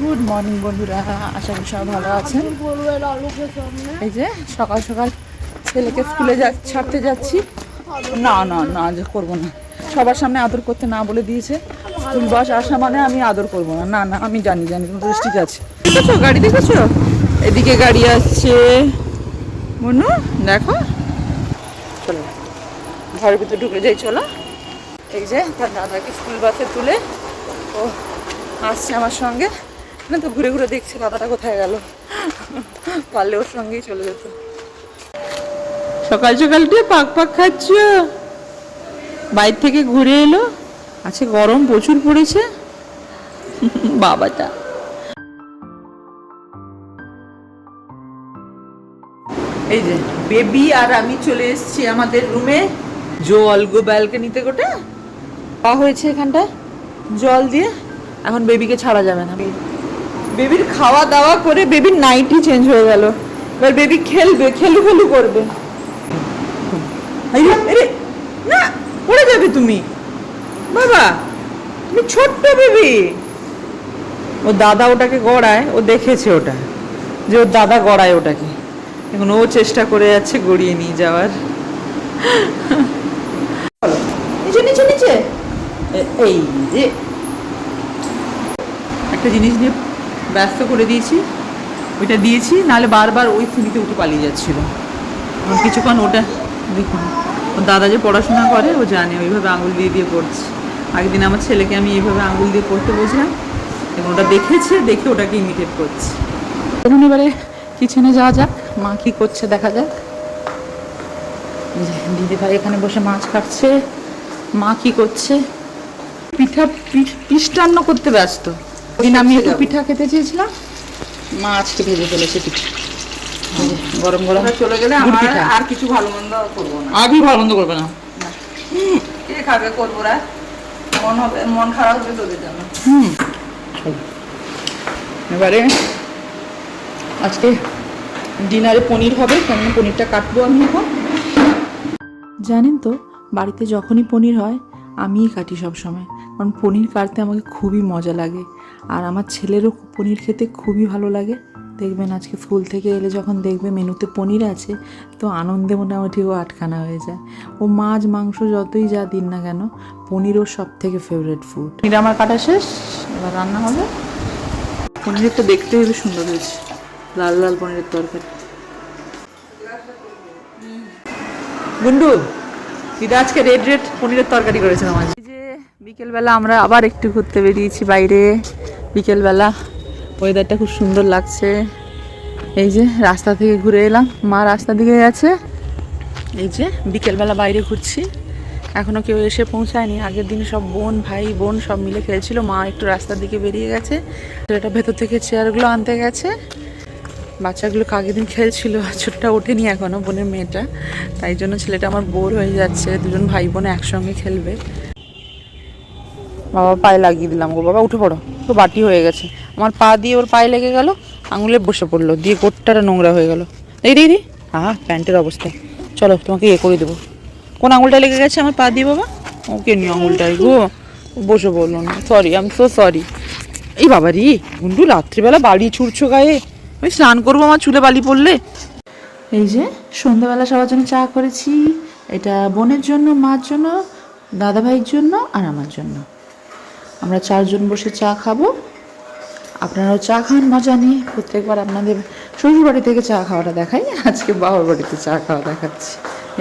Good morning বন্ধুরা। আশা করি সবাই ভালো আছেন। এই যে সকাল সকাল ছেলেকে স্কুলে যা ছাড়তে যাচ্ছি। না না না, আজ করব না। সবার সামনে আদর করতে না বলে দিয়েছে। স্কুল বাস আসা মানে আমি আদর করব না। না না, আমি জানি জানি ঠিক আছে দেখেছ? গাড়ি দেখেছ? এদিকে গাড়ি আসছে। মনু, দেখো। চলো। ঘরের ভিতরে ঢুকে যাই, চলো। এই যে তার দাদাকে স্কুল বাসে তুলে ও আসছে আমার সঙ্গে। না তো ঘুরে ঘুরে দেখছে দাদাটা কোথায় গেল। পারলে ওর সঙ্গেই চলে যেত। সকাল সকাল দিয়ে পাক পাক খাচ্ছ? বাইর থেকে ঘুরে এলো? আছে গরম প্রচুর পড়েছে। বাবাটা। এই যে বেবি আর আমি চলে এসেছি আমাদের রুমে জল গো ব্যালকনিতে গোটা। পা হয়েছে এখানটা জল দিয়ে। এখন বেবিকে ছাড়া যাবে না। বেবির খাওয়া দাওয়া করে বেবির নাইটই চেঞ্জ হয়ে গেল। এবার বেবি খেলবে খেলু খেলু করবে না, পড়ে যাবে তুমি। বাবা, তুমি ছোট্ট বেবি। ও দাদা ওটাকে গড়ায়, ও দেখেছে ওটা, যে ওর দাদা গড়ায় ওটাকে। এখন ও চেষ্টা করে যাচ্ছে গড়িয়ে নিয়ে যাওয়ার। নিচে নিচে নিচে। এই যে। একটা জিনিস নিয়ে ব্যস্ত করে দিয়েছি। ওইটা দিয়েছি, নাহলে বারবার ওই সিঁড়িতে উঠে পালিয়ে যাচ্ছিল। কিছুক্ষণ ওটা দেখুন দাদা যে পড়াশোনা করে, ও জানে, ওইভাবে আঙুল দিয়ে দিয়ে পড়ছে। আগের দিন আমার ছেলেকে আমি এইভাবে আঙুল দিয়ে পড়তে বসলাম এবং ওটা দেখেছে, দেখে ওটাকে ইমিটেট করছে। এখন এবারে কিচেনে যাওয়া যাক, মা কী করছে দেখা যাক। এই যে দিদি ভাই এখানে বসে মাছ কাটছে, মা কী করছে? পিঠা পিষ্টান্ন করতে ব্যস্ত। দিন আমি একটু পিঠা খেতে চেয়েছিলাম। মা আজকে ভেজে ফেলেছে পিঠা। গরম গরম চলে গেলে আমার আর কিছু ভালো মন্দ করব না। আগে ভালো মন্দ করবে না। কে খাবে করব রা? মন হবে মন খারাপ হবে তোদের জন্য। হুম। এবারে আজকে ডিনারে পনির হবে কেন পনিরটা কাটবো আমি এখন। জানেন তো বাড়িতে যখনই পনির হয় আমিই কাটি সব সময় কারণ পনির কাটতে আমাকে খুবই মজা লাগে। আর আমার ছেলেরও পনির খেতে খুবই ভালো লাগে। দেখবেন আজকে স্কুল থেকে এলে যখন দেখবে মেনুতে পনির আছে, তো আনন্দে মোটামুটি ও আটখানা হয়ে যায়। ও মাছ, মাংস যতই যা দিন না কেন পনির ওর সব থেকে ফেভারিট ফুড পনির আমার কাটা শেষ, এবার রান্না হবে। পনিরের তো দেখতে হেবি সুন্দর হয়েছে, লাল লাল পনিরের তরকারি। গুন্ডু, দিদা আজকে রেড রেড পনিরের তরকারি করেছে আমার। বিকেলবেলা আমরা আবার একটু ঘুরতে বেরিয়েছি বাইরে। বিকেলবেলা ওয়েদারটা খুব সুন্দর লাগছে। এই যে রাস্তা থেকে ঘুরে এলাম। মা রাস্তা দিকে গেছে। এই যে বিকেলবেলা বাইরে ঘুরছি। এখনও কেউ এসে পৌঁছায়নি। আগের দিন সব বোন, ভাই, বোন সব মিলে খেলছিল। মা একটু রাস্তার দিকে বেরিয়ে গেছে। ছেলেটা ভেতর থেকে চেয়ারগুলো আনতে গেছে। বাচ্চাগুলো আগের দিন খেলছিল? ছোটটা ওঠেনি এখনও বোনের মেয়েটা। তাই জন্য ছেলেটা আমার বোর হয়ে যাচ্ছে। দুজন ভাই বোন একসঙ্গে খেলবে। বাবা পায়ে লাগিয়ে দিলাম গো বাবা, উঠে পড়ো। তো বাটি হয়ে গেছে। আমার পা দিয়ে ওর পায়ে লেগে গেল, আঙুলে বসে পড়ল, দিয়ে গোটটাটা নোংরা হয়ে গেল। এই রে আহা, প্যান্টের অবস্থা। চলো, তোমাকে ইয়ে করে দেবো। কোন আঙুলটা লেগে গেছে আমার পা দিয়ে বাবা? ওকে নি আঙুলটাই গো। বসে বলল না। Sorry I am so sorry এই বাবা রি, গুন্ডু, রাত্রিবেলা বাড়ি ছুটছো গায়ে। আমি স্নান করব আমার চুলে বালি পড়লে। এই যে, সন্ধ্যাবেলা সবার জন্য চা করেছি। এটা বোনের জন্য, মার জন্য দাদা ভাইয়ের জন্য আর আমার জন্য। আমরা চারজন বসে চা খাব। আপনারাও চা খান, মজা নিয়ে। প্রত্যেকবার আপনাদের শ্বশুর বাড়ি থেকে চা খাওয়াটা দেখাই। আজকে বাবার বাড়িতে চা খাওয়া দেখাচ্ছি।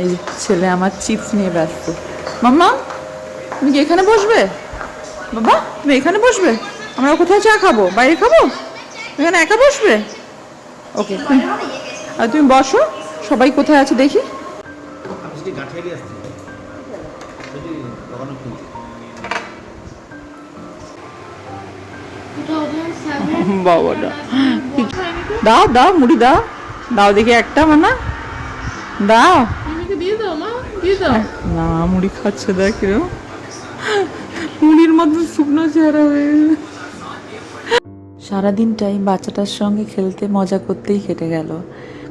এই ছেলে আমার চিপস নিয়ে ব্যস্ত। মাম্মা, তুমি কি এখানে বসবে? বাবা, তুমি এখানে বসবে? আমরা কোথায় চা খাব? বাইরে খাব? এখানে একা বসবে? ওকে আর তুমি বসো। সবাই কোথায় আছে দেখি। বাবাটা। দাও দাও মুড়ি দাও দাও দেখি একটা মানা। দাও। না মুড়ি খাচ্ছে দেখ কিরম। মুড়ির মতন শুকনো চেহারা হয়ে সারাদিনটাই বাচ্চাটার সঙ্গে খেলতে মজা করতেই কেটে গেল।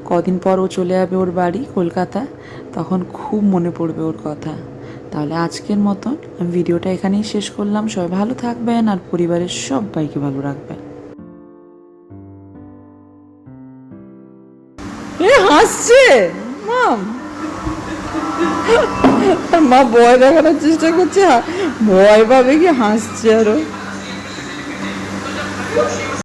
কদিন পর ও চলে যাবে ওর বাড়ি কলকাতা। তখন খুব মনে পড়বে ওর কথা। তাহলে আজকের মতন আমি ভিডিওটা এখানেই শেষ করলাম। সবাই ভালো থাকবেন আর পরিবারের সবাইকে ভালো রাখবেন। হাসছে মাম। মা ভয় দেখানোর চেষ্টা করছে ভয় পাবে কি হাসছে আরও।